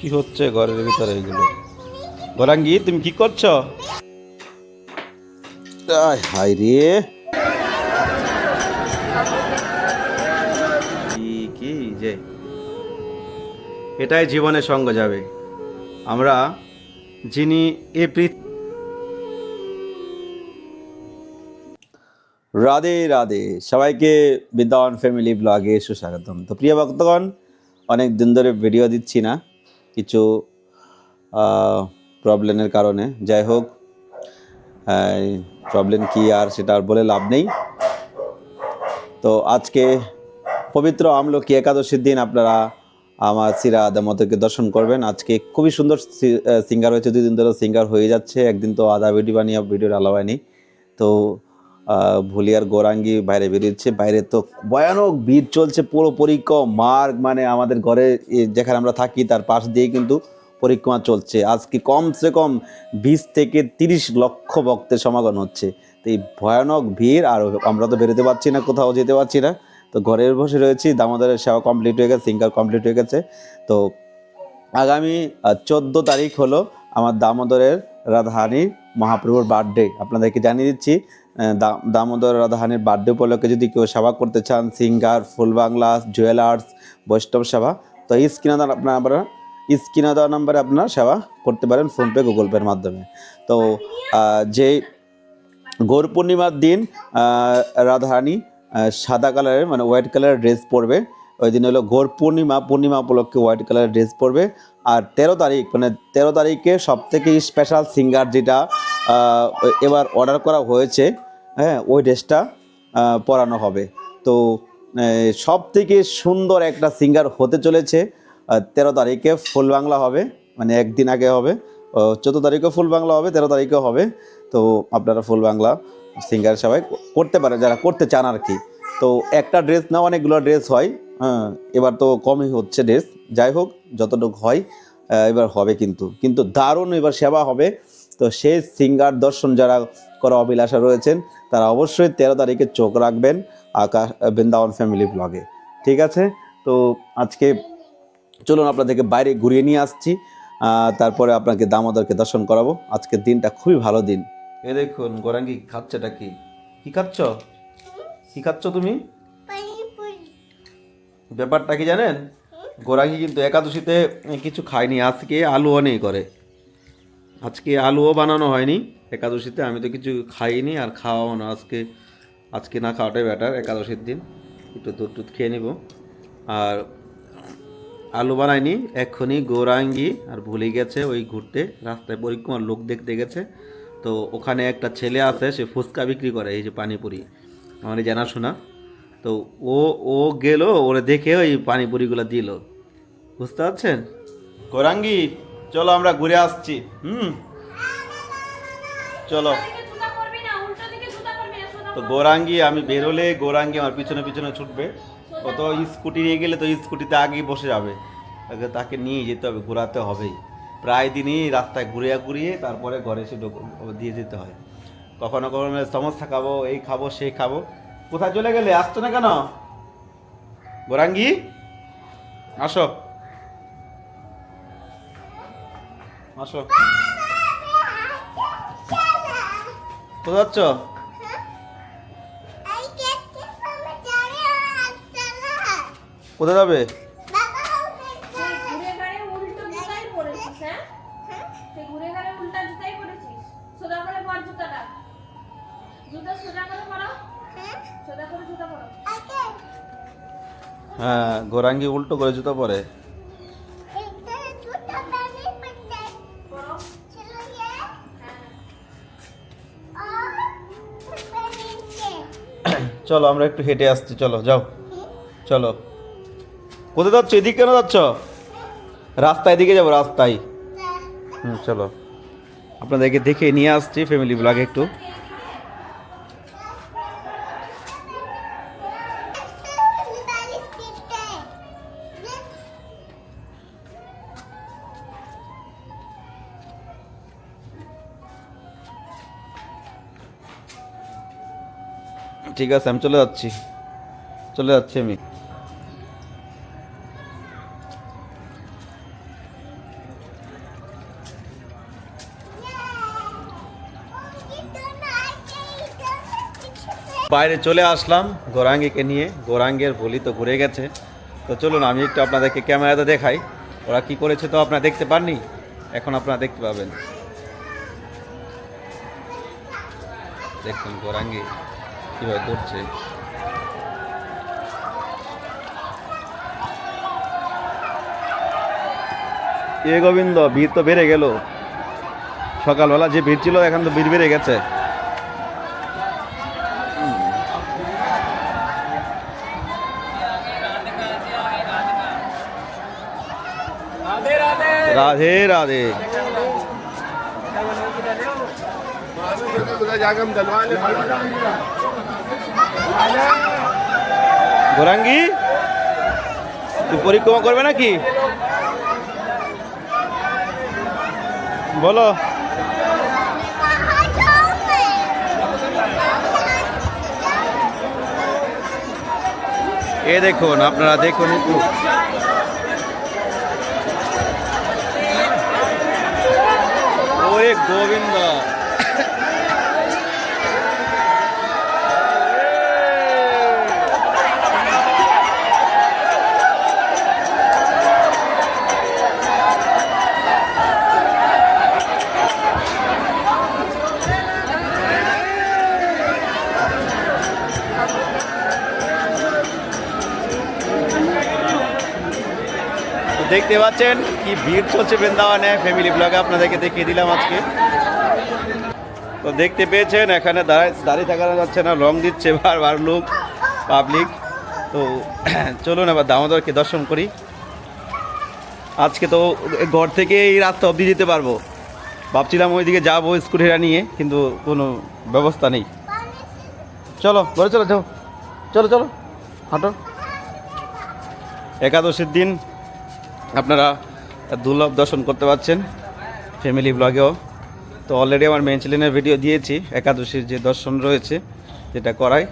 কি হচ্ছে ঘরের ভিতরে এগুলো? গরাঙ্গি, তুমি কি করছ? হায় রে। কি যে? এটাই জীবনের সঙ্গ যাবে। আমরা যিনি এ রাধে রাধে। সবাইকে বিদ্যাবান ফ্যামিলি ব্লগে সুস্বাগতম। তো প্রিয় ভক্তগণ অনেক দিন ধরে ভিডিও দিচ্ছি না। কিছু প্রবলেমের কারণে। যাই হোক প্রবলেম কি আর সেটা আর বলে লাভ নেই। তো আজকে পবিত্র আমলকি একাদশীর দিন আপনারা আমার সিরা আদামতকে দর্শন করবেন। আজকে খুবই সুন্দর সিঙ্গার হয়েছে। দুই দিন ধরে সিঙ্গার হয়ে যাচ্ছে। একদিন তো আদা ভিডিও বানিয়ে ভিডিওর আলো হয়নি। তো ভুলিয়ার গোরাঙ্গি বাইরে বেরিয়েছে। বাইরে তো ভয়ানক ভিড় চলছে পুরো পরিক্রম মার্গ মানে আমাদের ঘরে যেখানে আমরা থাকি তার পাশ দিয়ে কিন্তু পরিক্রমা চলছে। আজকে কমসে কম বিশ থেকে তিরিশ লক্ষ ভক্তের সমাগম হচ্ছে। তো এই ভয়ানক ভিড়, আর আমরা তো বেরোতে পারছি না, কোথাও যেতে পারছি না। তো ঘরে বসে রয়েছি, দামোদরের সেবা কমপ্লিট হয়ে গেছে সিঙ্গার কমপ্লিট হয়ে গেছে। তো আগামী চোদ্দ তারিখ হলো আমার দামোদরের রাধাহানি মহাপ্রভুর বার্থডে আপনাদেরকে জানিয়ে দিচ্ছি দামোদর রাধাহানির বার্থডে উপলক্ষে যদি কেউ সেবা করতে চান সিঙ্গার ফুল বাংলা জুয়েলার্স বৈষ্ণব সেবা তো এই স্ক্রিনে আপনার আপনারা স্ক্রিনে নাম্বারে আপনারা সেবা করতে পারেন ফোনপে গুগল পের মাধ্যমে। তো যে গৌর পূর্ণিমার দিন আহ, রাধারানী সাদা কালারের মানে হোয়াইট কালারের ড্রেস পরবে। ওই দিন হলো গৌর পূর্ণিমা পূর্ণিমা উপলক্ষে হোয়াইট কালারের ড্রেস পরবে। আর তেরো তারিখ মানে তেরো তারিখে সব থেকে স্পেশাল সিঙ্গার যেটা এবার অর্ডার করা হয়েছে হ্যাঁ ওই ড্রেসটা পরানো হবে। তো সব থেকে সুন্দর একটা সিঙ্গার হতে চলেছে তেরো তারিখে ফুল বাংলা হবে মানে একদিন আগে হবে চোদ্দ তারিখে ফুল বাংলা হবে, তেরো তারিখে হবে। তো, আপনারা ফুল বাংলা সিঙ্গার সবাই করতে পারে যারা করতে চান আর কি। তো, একটা ড্রেস না, অনেকগুলো ড্রেস হয় হ্যাঁ এবার তো কমই হচ্ছে ড্রেস। যাই হোক, যতটুকু হয় এবার হবে কিন্তু। কিন্তু দারুণ এবার সেবা হবে। তো সেই সিঙ্গার দর্শন যারা করা অভিলাষা রয়েছেন তারা অবশ্যই তেরো তারিখে চোখ রাখবেন আকাশ বৃন্দাবন ফ্যামিলি ব্লগে ঠিক আছে? তো আজকে চলুন আপনাদেরকে বাইরে ঘুরিয়ে নিয়ে আসছি। তারপরে আপনাকে দামোদরকে দর্শন করাবো। আজকের দিনটা খুবই ভালো দিন। এ দেখুন, গোরাঙ্গি খাচ্ছেটা কি? কি খাচ্ছ? কি খাচ্ছ তুমি? ব্যাপারটা কি জানেন? গোরাঙ্গি কিন্তু একাদশীতে কিছু খায়নি, আজকে আলু নেই করে আজকে আলুও বানানো হয়নি, একাদশীতে। আমি তো কিছু খাইনি আর খাওয়াও না আজকে। আজকে না খাওয়াটাই ব্যাটার একাদশীর দিন। একটু দুধ টুধ খেয়ে নিব। আর আলু বানায়নি এক্ষুনি গৌরাঙ্গি আর ভুলে গেছে ওই ঘুরতে। রাস্তায় পরিক্রমার লোক দেখতে গেছে। তো ওখানে একটা ছেলে আছে, সে ফুচকা বিক্রি করে, এই যে পানিপুরি। আমার জানাশোনা। তো ও ও গেল, ওরে দেখে ওই পানিপুরিগুলো দিল। বুঝতে পারছেন? গৌরাঙ্গি! চলো আমরা ঘুরে আসছি, হুম? চলো। তো গৌরাঙ্গি, আমি বেরোলে গৌরাঙ্গি আমার পিছনে পিছনে ছুটবে। ও তো স্কুটি নিয়ে গেলে তো স্কুটিতে আগেই বসে যাবে। আগে তাকে নিয়ে যেতে হবে, ঘোরাতে হবেই। প্রায় দিনই রাস্তায় ঘুরিয়ে ঘুরিয়ে তারপরে ঘরে এসে দিয়ে যেতে হয়। কখনো কখনো সমস্যা খাব, এই খাব সেই খাব। কোথায় চলে গেলে? আসছো না কেন? গৌরাঙ্গি, আসো। পরো সোজা করে জুতা পরো হ্যাঁ গোরাঙ্গি উল্টো করে জুতো পরো। চলো, আমরা একটু হেঁটে আসছি, চলো, যাও। চলো। কোথায় যাচ্ছ? এদিক কেন যাচ্ছ? রাস্তায় দিকে যাব, রাস্তায়। হুম, চলো। আপনাদেরকে দেখে নিয়ে আসছি ফ্যামিলি ব্লগে একটু। ঠিক আছে, আমি চলে যাচ্ছি। চলে যাচ্ছি আমি। বাইরে চলে আসলাম গোরাঙ্গিকে নিয়ে। গোরাঙ্গের ভলি তো ঘুরে গেছে। তো চলুন, আমি একটু আপনাদেরকে ক্যামেরাতে দেখাই। ওরা কি করেছে তো আপনারা দেখতে পাননি? এখন আপনারা দেখতে পাবেন। দেখুন গোরাঙ্গি। কীভাবে করছে? এ গোবিন্দ ভিড় তো বেড়ে গেল। সকালবেলা যে ভিড় ছিল এখন তো ভিড় বেড়ে গেছে। রাধে রাধে। গোরাঙ্গি তুই পরিক্রমা করবে নাকি? বলো। এ দেখুন আপনারা দেখুন একটু। ওরে গোবিন্দ। দেখতে পাচ্ছেন কি ভিড় চলছে বৃন্দাবনে। ফ্যামিলি ব্লগে আপনাদেরকে দেখিয়ে দিলাম আজকে। তো দেখতে পেয়েছেন, এখানে দাঁড়ায় দাঁড়িয়ে থাকা যাচ্ছে না, রং দিচ্ছে বারবার লোক পাবলিক তো চলুন এবার দামোদরকে দর্শন করি। আজকে তো ঘর থেকে এই রাস্তা অবধি যেতে পারব। ভাবছিলাম ওইদিকে যাব স্কুটিটা নিয়ে, কিন্তু কোনো ব্যবস্থা নেই। চলো, ঘরে চলো, যাও। চলো চলো, হাঁটো। একাদশীর দিন আপনারা দুর্লভ দর্শন করতে পারছেন ফ্যামিলি ব্লগেও তো অলরেডি আমার মেন চ্যানেলের ভিডিও দিয়েছি একাদশীর যে দর্শন রয়েছে যেটা করায়।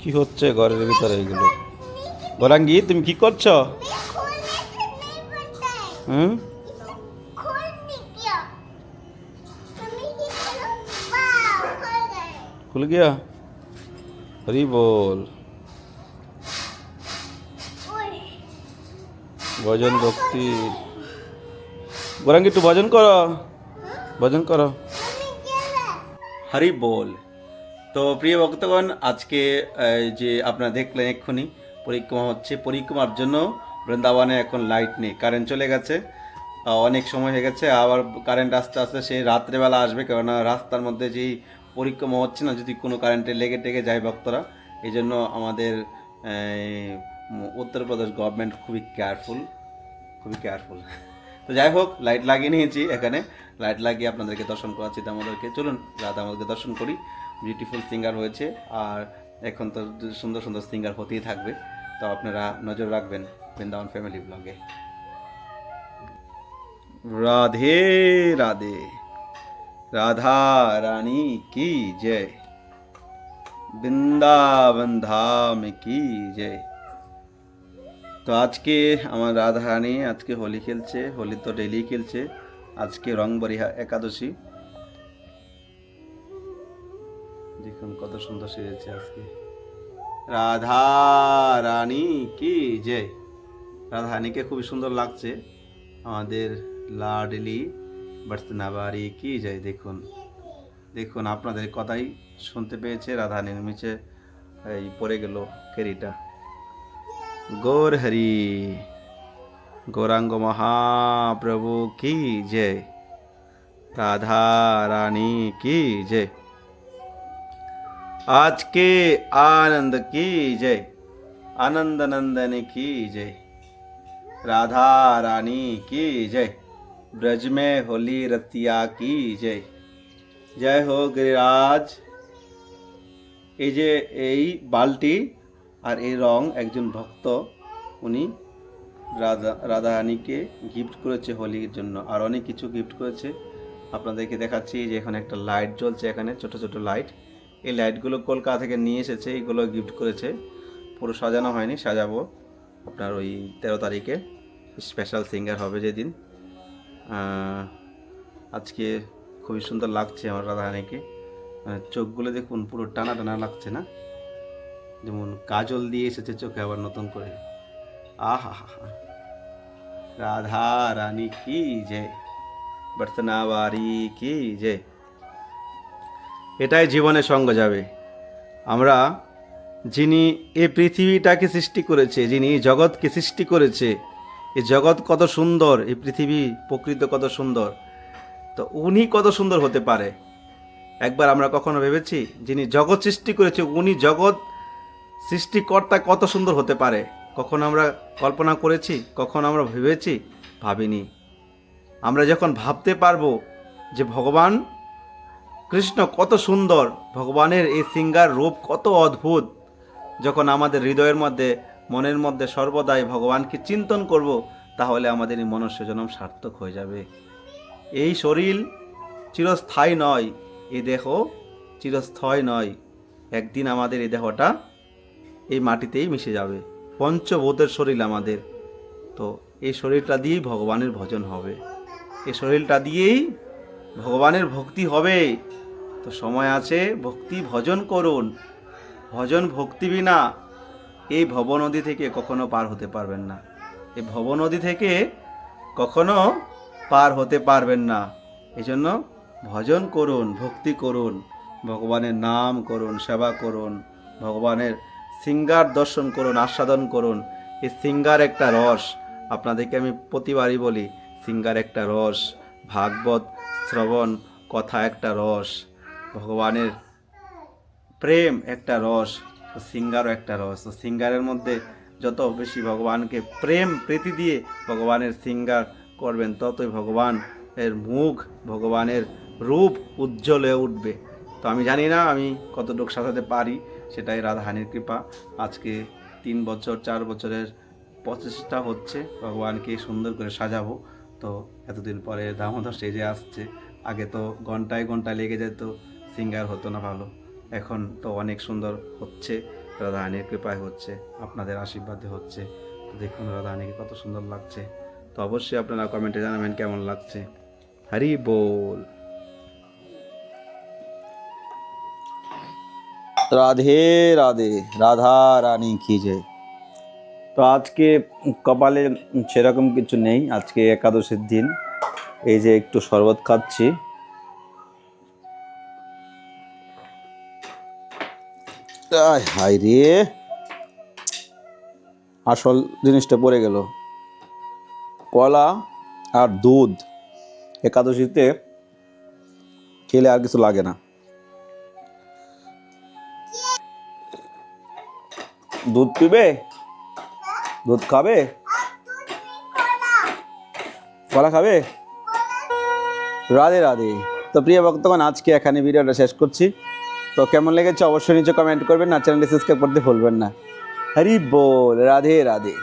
কি হচ্ছে ঘরের ভিতরে এগুলো? গোরাঙ্গি তুমি কি করছ? হুম? खुल गया हरी बोल ভজন ভক্তি গোরাঙ্গি একটু ভজন করো ভজন করো হরি বল তো প্রিয় ভক্তগণ আজকে এই যে আপনারা দেখলেন এক্ষুনি পরিক্রমা হচ্ছে পরিক্রমার জন্য বৃন্দাবনে এখন লাইট নেই কারেন্ট চলে গেছে আহ, অনেক সময় হয়ে গেছে আবার কারেন্ট আস্তে আস্তে সেই রাত্রেবেলা আসবে কেননা রাস্তার মধ্যে যেই পরিক্রমা হচ্ছে না যদি কোনো কারেন্টে লেগে টেগে যায় ভক্তরা। এই জন্য আমাদের উত্তরপ্রদেশ গভর্নমেন্ট খুবই কেয়ারফুল খুবই কেয়ারফুল তো যাই হোক লাইট লাগিয়ে নিয়েছি এখানে। লাইট লাগিয়ে আপনাদেরকে দর্শন করাচ্ছি আমাদেরকে চলুন, রাধা আমাদেরকে দর্শন করি। বিউটিফুল সিঙ্গার হয়েছে আর এখন তো সুন্দর সুন্দর সিঙ্গার হতেই থাকবে। তো আপনারা নজর রাখবেন বৃন্দাবন ফ্যামিলি ব্লগে রাধে রাধে। রাধা রানী কি জয় বৃন্দাবন ধাম কি জয় তো আজকে আমার রাধা রানী আজকে হোলি খেলছে, হোলি তো ডেলি খেলছে, আজকে রং বরিহা একাদশী। দেখুন কত সুন্দর সেজেছে আজকে। রাধা রানী কি জয়। রাধা রানীকে খুবই সুন্দর লাগছে। আমাদের লাডলি বর্তনাবাড়ি কি জয় দেখুন দেখুন আপনাদের কথাই শুনতে পেয়েছে রাধা রানীর নিচে এই পড়ে গেল কেরিটা গৌর হরি গৌরাঙ্গ মহাপ্রভু কি জয় রাধা রানী কি জয় आज के आनंद की जय आनंद नंदन की जय राधा रानी की जय ब्रज में होली रतिया की जय জয় হো গিরিরাজ এই যে এই বালটি আর এই রং একজন ভক্ত উনি রাধা রাধারানীকে গিফট করেছে হোলির জন্য আর অনেক কিছু গিফট করেছে আপনাদেরকে দেখাচ্ছি যে এখানে একটা লাইট জ্বলছে এখানে ছোট ছোট লাইট এই লাইটগুলো কলকাতা থেকে নিয়ে এসেছে এইগুলো গিফট করেছে পুরো সাজানো হয়নি সাজাবো আপনার ওই তেরো তারিখে স্পেশাল সিঙ্গার হবে যেদিন আহ, আজকে খুবই সুন্দর লাগছে আমার রাধারানীকে। চোখগুলো দেখুন, পুরো টানা টানা লাগছে না? যেমন কাজল দিয়ে এসেছে চোখে আবার নতুন করে। আহা হা রাধা রানী কি জয় বর্তনাবারি কি জয় এটাই জীবনের সঙ্গ যাবে। আমরা যিনি এই পৃথিবীটাকে সৃষ্টি করেছে, যিনি জগৎকে সৃষ্টি করেছে এই জগৎ কত সুন্দর, এই পৃথিবী প্রকৃত কত সুন্দর। তো উনি কত সুন্দর হতে পারে? একবার আমরা কখনো ভেবেছি, যিনি জগৎ সৃষ্টি করেছে, উনি জগৎ সৃষ্টিকর্তা কত সুন্দর হতে পারে? কখন আমরা কল্পনা করেছি, কখন আমরা ভেবেছি, ভাবিনি। আমরা যখন ভাবতে পারব যে ভগবান কৃষ্ণ কত সুন্দর, ভগবানের এই সিঙ্গার রূপ কত অদ্ভুত, যখন আমাদের হৃদয়ের মধ্যে মনের মধ্যে সর্বদাই ভগবানকে চিন্তন করব, তাহলে আমাদের এই মনুষ্য জন্ম সার্থক হয়ে যাবে। এই শরীর চিরস্থায়ী নয়, এই দেহ চিরস্থায়ী নয়। একদিন আমাদের এই দেহটা এই মাটিতেই মিশে যাবে। পঞ্চভূতের শরীর আমাদের। তো এই শরীরটা দিয়েই ভগবানের ভজন হবে। এই শরীরটা দিয়েই ভগবানের ভক্তি হবে। তো সময় আছে, ভক্তি ভজন করুন। ভজন ভক্তি বিনা এই ভব নদী থেকে কখনো পার হতে পারবেন না। এই ভব নদী থেকে কখনো পার হতে পারবেন না। এই জন্য ভজন করুন, ভক্তি করুন, ভগবানের নাম করুন, সেবা করুন, ভগবানের সিঙ্গার দর্শন করুন, আস্বাদন করুন। এই সিঙ্গার একটা রস, আপনাদেরকে আমি প্রতিবারই বলি, সিঙ্গার একটা রস, ভাগবত, শ্রবণ, কথা একটা রস, ভগবানের প্রেম একটা রস তো সিঙ্গারও একটা রস তো সিঙ্গারের মধ্যে যত বেশি ভগবানকে প্রেম, প্রীতি দিয়ে ভগবানের সিঙ্গার করবেন, ততই ভগবান এর মুখ, ভগবানের রূপ উজ্জ্বল হয়ে উঠবে। তো আমি জানি না আমি কতটুকু সাজাতে পারি, সেটাই রাধাহানির কৃপা। আজকে তিন বছর, চার বছরের প্রচেষ্টা হচ্ছে ভগবানকে সুন্দর করে সাজাবো। তো এতদিন পরে দামোদর স্টেজে আসছে, আগে তো ঘন্টায় ঘন্টায় লেগে যেত, সিঙ্গার হতো না ভালো। এখন তো অনেক সুন্দর হচ্ছে রাধাহানির কৃপায় হচ্ছে আপনাদের আশীর্বাদে হচ্ছে। তো দেখুন রাধাহানিকে কত সুন্দর লাগছে। তো অবশ্যই আপনারা কমেন্টে জানাবেন কেমন লাগছে। হরি বল। রাধে রাধে রাধা রানী কি জয় তো আজকে কপালে সেরকম কিছু নেই আজকে একাদশীর দিন। এই যে একটু শরবত খাচ্ছি। আয় হাই রে। আসল জিনিসটা পড়ে গেল। কলা আর দুধ একাদশীতে খেলে আর কিছু লাগে না। দুধ পিবে? দুধ খাবে? কলা খাবে? রাধে রাধে। তো প্রিয় ভক্তগণ, আজকে এখানে ভিডিওটা শেষ করছি। তো কেমন লেগেছে অবশ্যই নিচে কমেন্ট করবেন, আর চ্যানেলটি সাবস্ক্রাইব করতে ভুলবেন না। হরি বল, রাধে রাধে।